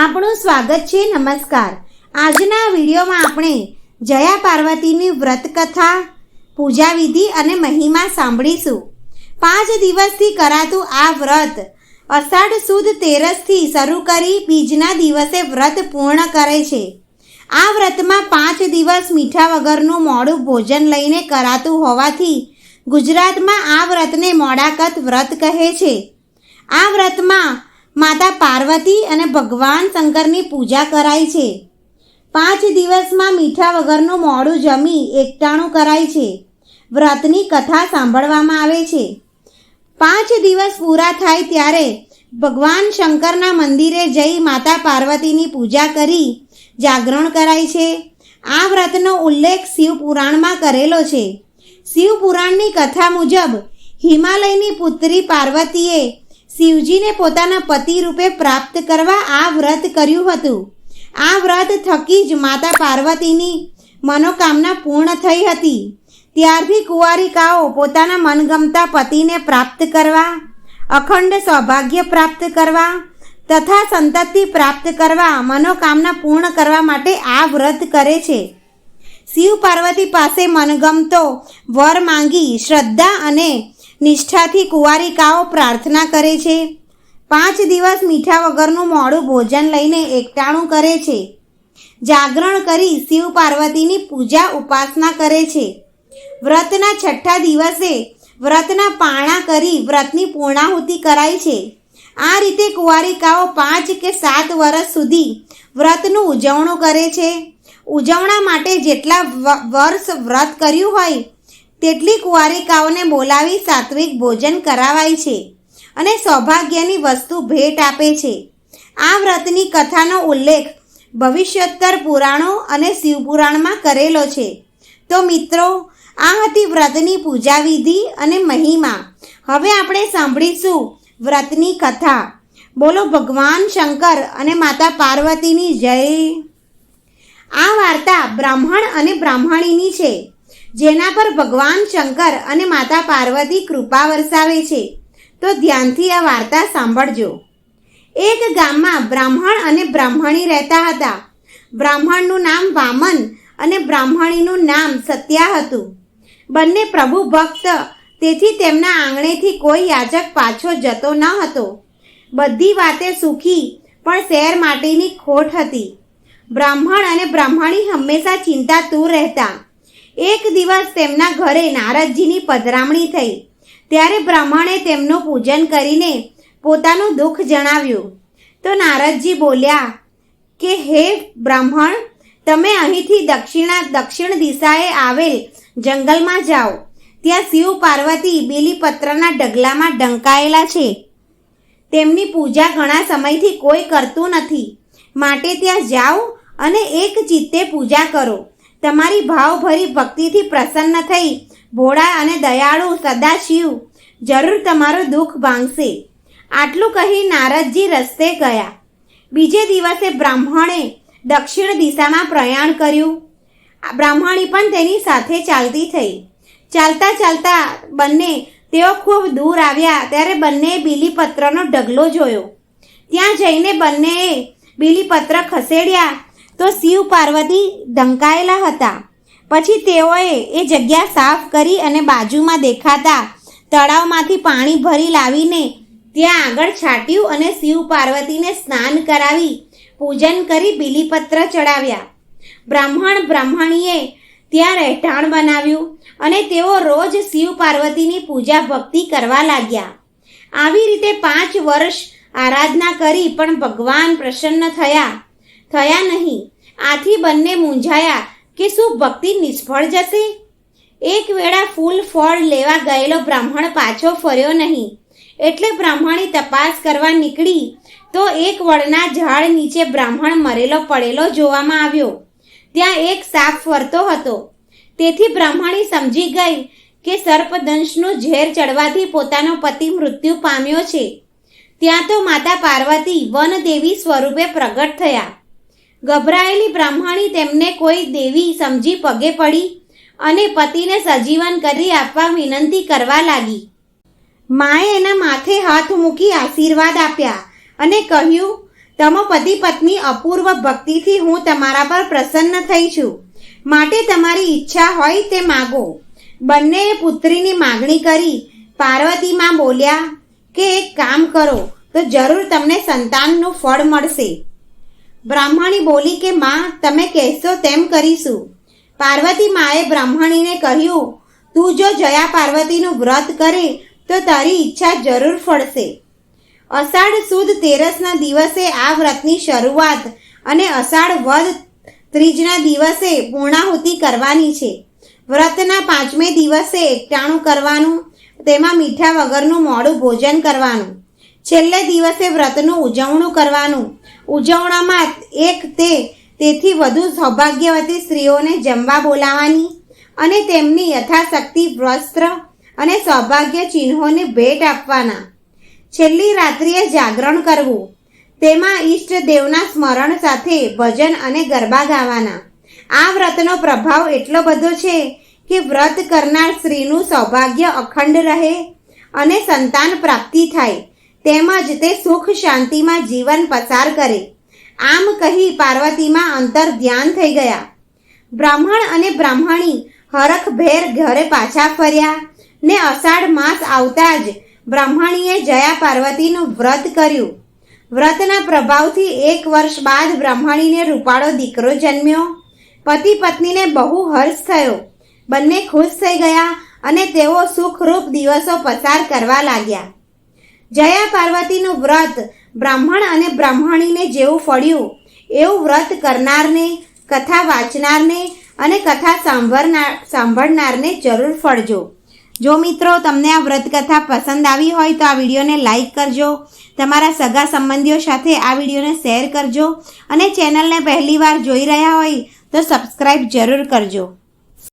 આપણું સ્વાગત છે, નમસ્કાર. આજના વિડીયોમાં આપણે જયા પાર્વતીની વ્રત કથા પૂજા વિધિ અને મહિમા સાંભળીશું. પાંચ દિવસથી કરાતું આ વ્રત અષાઢ સુદ તેરસથી શરૂ કરી બીજના દિવસે વ્રત પૂર્ણ કરે છે. આ વ્રતમાં પાંચ દિવસ મીઠા વગરનું મોડું ભોજન લઈને કરાતું હોવાથી ગુજરાતમાં આ વ્રતને મોડાકત વ્રત કહે છે. આ વ્રતમાં માતા પાર્વતી અને ભગવાન શંકરની પૂજા કરાય છે. પાંચ દિવસમાં મીઠા વગરનું મોડું જમી એકટાણું કરાય છે. વ્રતની કથા સાંભળવામાં આવે છે. પાંચ દિવસ પૂરા થાય ત્યારે ભગવાન શંકરના મંદિરે જઈ માતા પાર્વતીની પૂજા કરી જાગરણ કરાય છે. આ વ્રતનો ઉલ્લેખ શિવપુરાણમાં કરેલો છે. શિવપુરાણની કથા મુજબ હિમાલયની પુત્રી પાર્વતીએ શિવજીને પોતાના પતિ રૂપે પ્રાપ્ત કરવા આ વ્રત કર્યું હતું. આ વ્રત થકી જ માતા પાર્વતીની મનોકામના પૂર્ણ થઈ હતી. ત્યારથી કુંવારિકાઓ પોતાના મનગમતા પતિને પ્રાપ્ત કરવા, અખંડ સૌભાગ્ય પ્રાપ્ત કરવા તથા સંતતિ પ્રાપ્ત કરવા મનોકામના પૂર્ણ કરવા માટે આ વ્રત કરે છે. શિવ પાર્વતી પાસે મનગમતો વર માંગી શ્રદ્ધા અને નિષ્ઠાથી કુંવારિકાઓ પ્રાર્થના કરે છે. પાંચ દિવસ મીઠા વગરનું મોડું ભોજન લઈને એકટાણું કરે છે. જાગરણ કરી શિવ પાર્વતીની પૂજા ઉપાસના કરે છે. વ્રતના છઠ્ઠા દિવસે વ્રતના પારણા કરી વ્રતની પૂર્ણાહુતિ કરાય છે. આ રીતે કુંવારિકાઓ પાંચ કે સાત વર્ષ સુધી વ્રતનું ઉજવણું કરે છે. ઉજવણા માટે જેટલા વર્ષ વ્રત કર્યું હોય તેટલી કુંવારિકાઓને બોલાવી સાત્વિક ભોજન કરાવાય છે અને સૌભાગ્યની વસ્તુ ભેટ આપે છે. આ વ્રતની કથાનો ઉલ્લેખ ભવિષ્યોત્તર પુરાણો અને શિવપુરાણમાં કરેલો છે. તો મિત્રો, આ હતી વ્રતની પૂજા વિધિ અને મહિમા. હવે આપણે સાંભળીશું વ્રતની કથા. બોલો ભગવાન શંકર અને માતા પાર્વતીની જય. આ વાર્તા બ્રાહ્મણ અને બ્રાહ્મણીની છે. જેના પર ભગવાન શંકર અને માતા પાર્વતી કૃપા વરસાવે છે. તો ધ્યાનથી આ વાર્તા સાંભળજો. એક ગામમાં બ્રાહ્મણ અને બ્રાહ્મણી રહેતા હતા. બ્રાહ્મણનું નામ વામન અને બ્રાહ્મણીનું નામ સત્યા હતું. બંને પ્રભુ ભક્ત, તેથી તેમના આંગણેથી કોઈ યાચક પાછો જતો ન હતો. બધી વાતે સુખી, પણ શેર માટેની ખોટ હતી. બ્રાહ્મણ અને બ્રાહ્મણી હંમેશા ચિંતાતુર રહેતા. એક દિવસ તેમના ઘરે નારદજીની પધરામણી થઈ. ત્યારે બ્રાહ્મણે તેમનું પૂજન કરીને પોતાનું દુઃખ જણાવ્યું. તો નારદજી બોલ્યા, કે હે બ્રાહ્મણ, તમે અહીંથી દક્ષિણા, દક્ષિણ દિશાએ આવેલ જંગલમાં જાઓ. ત્યાં શિવ પાર્વતી બેલીપત્રના ડગલામાં ડંકાયેલા છે. તેમની પૂજા ઘણા સમયથી કોઈ કરતું નથી. માટે ત્યાં જાઓ અને એક ચિત્તે પૂજા કરો. તમારી ભાવભરી ભક્તિથી પ્રસન્ન થઈ. ભોળા અને દયાળુ સદાશિવ. જરૂર તમારું દુઃખ ભાંગશે. આટલું કહી નારદજી રસ્તે ગયા. બીજે દિવસે બ્રાહ્મણે દક્ષિણ દિશામાં પ્રયાણ કર્યું. બ્રાહ્મણી પણ તેની સાથે ચાલતી થઈ. ચાલતા ચાલતા બંને તેઓ ખૂબ દૂર આવ્યા ત્યારે બંનેએ બીલીપત્રનો ઢગલો જોયો. ત્યાં જઈને બંનેએ બીલીપત્ર ખસેડ્યા. તો શિવ પાર્વતી ઢંકાયેલા હતા. પછી તેઓએ એ જગ્યા સાફ કરી અને બાજુમાં દેખાતા તળાવમાંથી પાણી ભરી લાવીને ત્યાં આગળ છાંટ્યું અને શિવ પાર્વતીને સ્નાન કરાવી, પૂજન કરી બીલીપત્ર ચડાવ્યા. બ્રાહ્મણ બ્રાહ્મણીએ ત્યાં રહેઠાણ બનાવ્યું અને તેઓ રોજ શિવ પાર્વતીની પૂજા ભક્તિ કરવા લાગ્યા. આવી રીતે પાંચ વર્ષ આરાધના કરી પણ ભગવાન પ્રસન્ન થયા. થયા નહીં. આથી બંને મૂંઝાયા કે શું ભક્તિ નિષ્ફળ જશે? એક વેળા ફૂલ ફળ લેવા ગયેલો બ્રાહ્મણ પાછો ફર્યો નહીં. એટલે બ્રાહ્મણી તપાસ કરવા નીકળી તો એક વડના ઝાડ નીચે બ્રાહ્મણ મરેલો પડેલો જોવામાં આવ્યો. ત્યાં એક સાપ ફરતો હતો. તેથી બ્રાહ્મણી સમજી ગઈ કે સર્પદંશનું ઝેર ચડવાથી પોતાનો પતિ મૃત્યુ પામ્યો છે. ત્યાં તો માતા પાર્વતી વનદેવી સ્વરૂપે પ્રગટ થયા. ગભરાયેલી બ્રાહ્મણી તેમને કોઈ દેવી સમજી પગે પડી અને પતિને સજીવન કરી આપવા વિનંતી કરવા લાગી. માએ એના માથે હાથ મૂકી આશીર્વાદ આપ્યા અને કહ્યું, તમો પતિ પત્ની અપૂર્વ ભક્તિથી હું તમારા પર પ્રસન્ન થઈ છું. માટે તમારી ઈચ્છા હોય તે માગો. બંનેએ પુત્રીની માગણી કરી. પાર્વતીમાં બોલ્યા, કે એક કામ કરો, તો જરૂર તમને સંતાનનું ફળ મળશે. બ્રાહ્મણી બોલી કે, માં, તમે કહેશો તેમ કરીશું. પાર્વતી માએ બ્રાહ્મણીને કહ્યું, તું જો જયા પાર્વતીનું વ્રત કરે, તો તારી ઈચ્છા જરૂર ફળશે. અષાઢ સુદ તેરસના દિવસે આ વ્રતની શરૂઆત અને અષાઢ વદ ત્રીજના દિવસે પૂર્ણાહુતિ કરવાની છે. વ્રતના પાંચમે દિવસે એકટાણું કરવાનું, તેમાં મીઠા વગરનું મોડું ભોજન કરવાનું. છેલ્લે દિવસે વ્રતનું ઉજવણું કરવાનું. ઉજવણામાં એક તે, તેથી વધુ સૌભાગ્યવતી સ્ત્રીઓને જમવા બોલાવવાની અને તેમની યથાશક્તિ વસ્ત્ર અને સૌભાગ્ય ચિહ્નોને ભેટ આપવાના. છેલ્લી રાત્રિએ જાગરણ કરવું. તેમાં ઈષ્ટ દેવના સ્મરણ સાથે ભજન અને ગરબા ગાવાના. આ વ્રતનો પ્રભાવ એટલો બધો છે કે વ્રત કરનાર સ્ત્રીનું સૌભાગ્ય અખંડ રહે અને સંતાન પ્રાપ્તિ થાય. તેમજ તે સુખ શાંતિમાં જીવન પસાર કરે. આમ કહી પાર્વતીમાં અંતર ધ્યાન થઈ ગયા. બ્રાહ્મણ અને બ્રાહ્મણી હરખભેર ઘરે પાછા ફર્યા ને અષાઢ માસ આવતા જ બ્રાહ્મણીએ જયા પાર્વતીનું વ્રત કર્યું. વ્રતના પ્રભાવથી એક વર્ષ બાદ બ્રાહ્મણીને રૂપાળો દીકરો જન્મ્યો. પતિ પત્નીને બહુ હર્ષ થયો. બંને ખુશ થઈ ગયા અને તેઓ સુખરૂપ દિવસો પસાર કરવા લાગ્યા. જયા પાર્વતીનું વ્રત બ્રાહ્મણ અને બ્રાહ્મણીને જેવું ફળ્યું. એવું વ્રત કરનારને, કથા વાંચનારને અને કથા સાંભળનાર, સાંભળનારને જરૂર ફળજો. જો મિત્રો તમને આ વ્રત કથા પસંદ આવી હોય તો આ વિડીયોને લાઈક કરજો. તમારા સગા સંબંધીઓ સાથે આ વિડીયોને શેર કરજો. અને ચેનલને પહેલીવાર જોઈ રહ્યા હોય તો સબસ્ક્રાઈબ જરૂર કરજો.